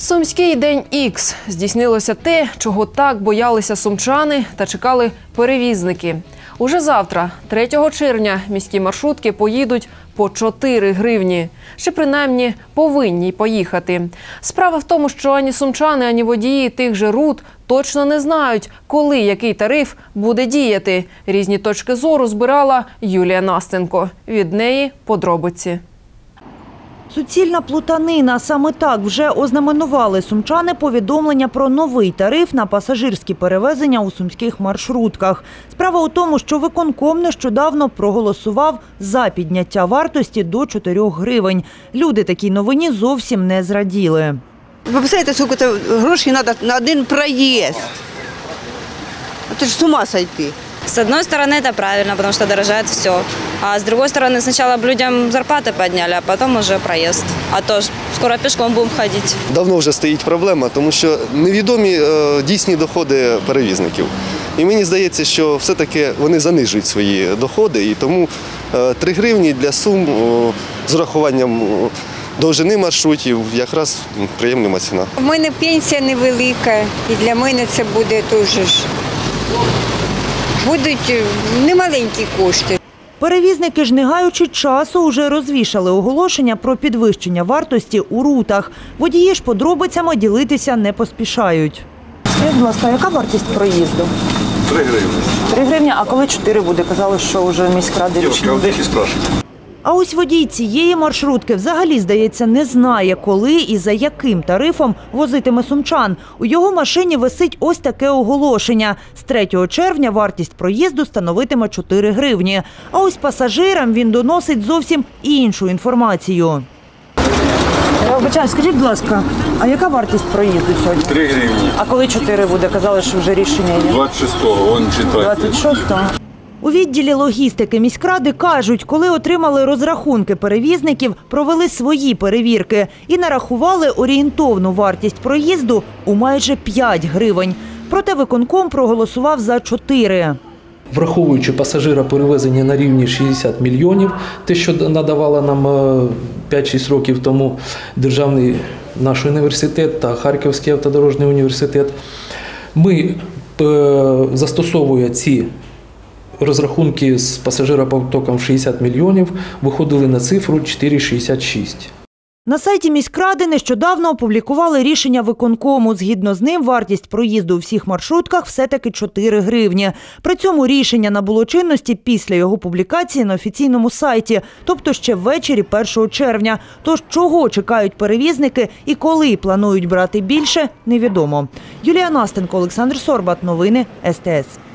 Сумський день Ікс здійснилося те, чого так боялися сумчани та чекали перевізники. Уже завтра, 3 червня, міські маршрутки поїдуть по 4 гривні. Чи принаймні повинні поїхати. Справа в тому, що ані сумчани, ані водії тих же рут точно не знають, коли який тариф буде діяти. Різні точки зору збирала Юлія Настенко. Від неї подробиці. Суцільна плутанина. Саме так вже ознаменували сумчани повідомлення про новий тариф на пасажирські перевезення у сумських маршрутках. Справа у тому, що виконком нещодавно проголосував за підняття вартості до 4 гривень. Люди такій новині зовсім не зраділи. Ви представляєте, скільки грошей треба на один проїзд? Це ж з ума сойти. С одной стороны, это правильно, потому что дорожает все. А с другой стороны, сначала б людям зарплаты подняли, а потом уже проезд. А то ж скоро пешком будем ходить. Давно вже стоїть проблема, тому що невідомі е, дійсні доходи перевізників. І мені здається, що все-таки вони занижують свої доходи, і тому е, 3 гривні для сум о, з урахуванням о, довжини маршрутів якраз м, приємна ціна. У мене пенсія невелика, і для мене це буде дуже ж. Будуть е, немаленькі кошти. Перевізники ж не гаючи часу уже розвішали оголошення про підвищення вартості у рутах. Водії ж подробицями ділитися не поспішають. Скажіть, будь ласка, яка вартість проїзду? Три гривні. Три гривні, а коли чотири буде? Казали, що вже міськради а рішення. у них і спрашивают. А ось водій цієї маршрутки взагалі, здається, не знає, коли і за яким тарифом возитиме сумчан. У його машині висить ось таке оголошення. З 3 червня вартість проїзду становитиме 4 гривні. А ось пасажирам він доносить зовсім іншу інформацію. Вибачаю, скажіть, будь ласка, а яка вартість проїзду сьогодні? 3 гривні. А коли 4 буде? Казали, що вже рішення є. 26-го, он читайте. 26-го. У відділі логістики міськради кажуть, коли отримали розрахунки перевізників, провели свої перевірки і нарахували орієнтовну вартість проїзду у майже 5 гривень. Проте виконком проголосував за 4. Враховуючи пасажира перевезення на рівні 60 мільйонів, те, що надавала нам е, 5-6 років тому державний наш університет та Харківський автодорожний університет, ми е, застосовуємо ці розрахунки з пасажиропотоком в 60 мільйонів, виходили на цифру 4,66. На сайті міськради нещодавно опублікували рішення виконкому. Згідно з ним, вартість проїзду у всіх маршрутках все-таки 4 гривні. При цьому рішення набуло чинності після його публікації на офіційному сайті, тобто ще ввечері 1 червня. Тож чого чекають перевізники і коли планують брати більше, невідомо. Юлія Настенко, Олександр Сорбат. Новини СТС.